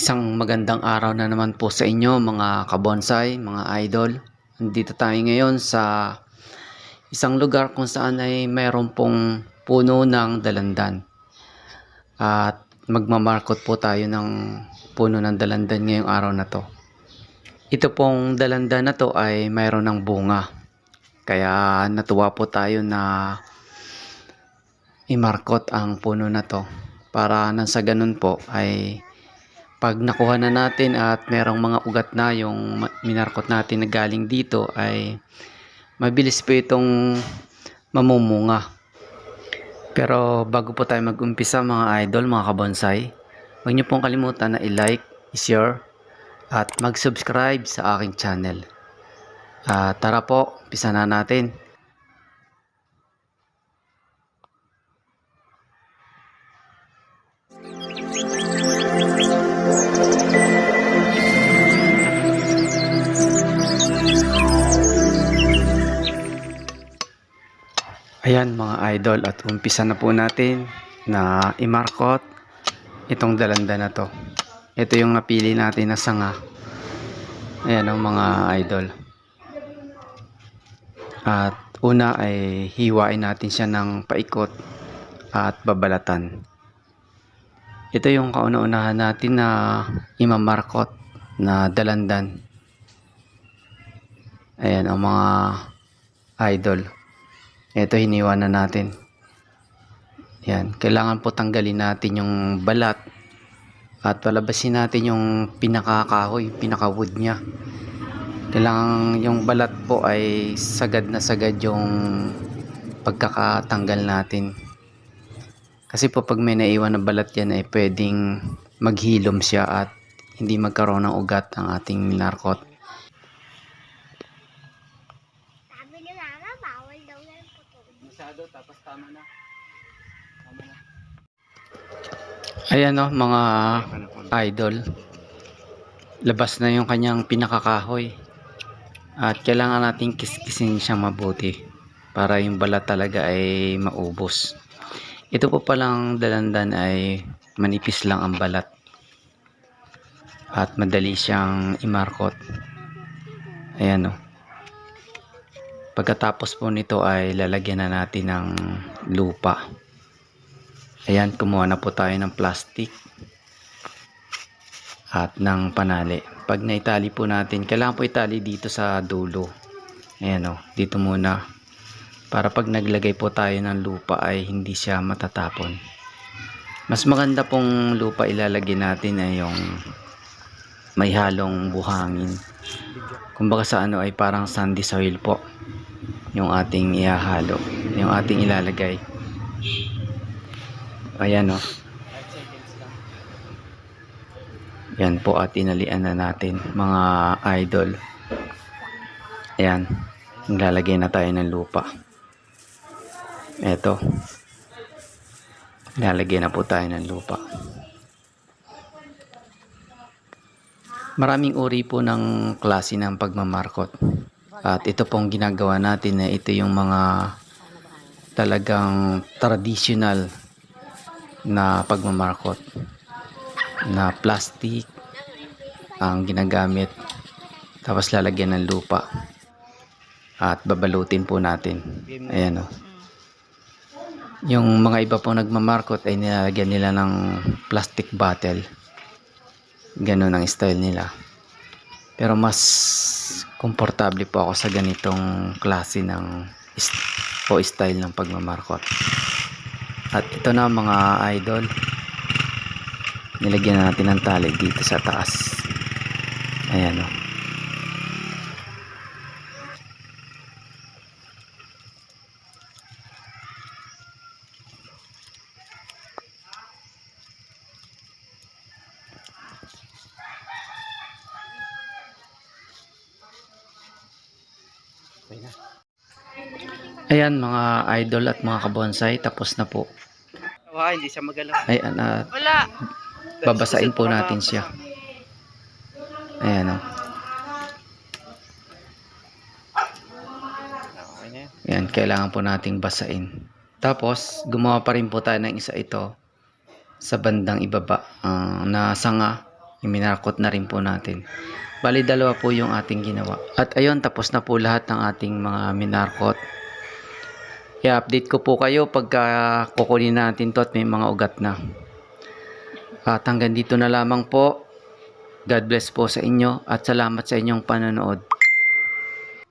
Isang magandang araw na naman po sa inyo mga kabonsai, mga idol. Nandito tayo ngayon sa isang lugar kung saan ay mayroon pong puno ng dalandan. At magmamarkot po tayo ng puno ng dalandan ngayong araw na to. Ito pong dalandan na to ay mayroon ng bunga. Kaya natuwa po tayo na imarkot ang puno na to para nang sa ganun po ay pag nakuha na natin at merong mga ugat na yung minarkot natin na galing dito ay mabilis po itong mamumunga. Pero bago po tayo mag-umpisa mga idol, mga kabonsai, huwag niyo pong kalimutan na i-like, i-share, at mag-subscribe sa aking channel. Ah, tara po, umpisa na natin. Ayan mga idol at umpisa na po natin na imarkot itong dalanda na to. Ito yung napili natin na sanga. Ayan ang mga idol. At una ay hiwain natin siya ng paikot at babalatan. Ito yung kauna-unahan natin na imamarkot na dalandan. Ayan ang mga idol. Ito hiniwa na natin. Yan, kailangan po tanggalin natin yung balat at palabasin natin yung pinakakahoy, pinaka-wood niya. Kailangan yung balat po ay sagad na sagad yung pagkakatanggal natin. Kasi po pag may naiwan na balat yan ay pwedeng maghilom siya at hindi magkaroon ng ugat ang ating minarkot. Tama na. Tama na. Ayan o, mga idol. Labas na yung kanyang pinakakahoy. At kailangan nating kiskisin siya mabuti para yung balat talaga ay maubos. Ito po palang dalandan ay manipis lang ang balat. At madali siyang imarkot. Ayan o. Pagkatapos po nito ay lalagyan na natin ng lupa. Ayan, kumuha na po tayo ng plastic at ng panali. Pag naitali po natin, kailangan po itali dito sa dulo. Ayan o, dito muna. Para pag naglagay po tayo ng lupa ay hindi siya matatapon. Mas maganda pong lupa ilalagay natin ay yung may halong buhangin. Kumbaga sa ano ay parang sandy soil po yung ating ihahalo, yung ating ilalagay. Ayan o. Yan po at inalian na natin mga idol. Ayan. Naglalagay na tayo ng lupa. Eto. Lalagyan na po tayo ng lupa. Maraming uri po ng klase ng pagmamarkot. At ito pong ginagawa natin na ito yung mga talagang traditional na pagmamarkot na plastic ang ginagamit. Tapos lalagyan ng lupa at babalutin po natin. Ayan o yung mga iba po nagmamarkot ay nilalagyan nila ng plastic bottle ganun ang style nila. Pero mas komportable po ako sa ganitong klase ng is- o style ng pagmamarkot. At ito na mga idol. Nilagyan na natin ng tali dito sa taas. Ayan o Ayan mga idol at mga kabonsai, tapos na po. Wala, hindi siya magalaw. Ayan, at Wala. babasain po natin siya. Ayan o. Okay na yan. Ayan, kailangan po nating basain. Tapos, gumawa pa rin po tayo ng isa ito sa bandang ibaba ah, na sanga Iminarkot na rin po natin. Bali, dalawa po yung ating ginawa. At ayun, tapos na po lahat ng ating mga minarkot. I-update ko po kayo pagka kukunin natin to at may mga ugat na. At hanggang dito na lamang po. God bless po sa inyo at salamat sa inyong panonood.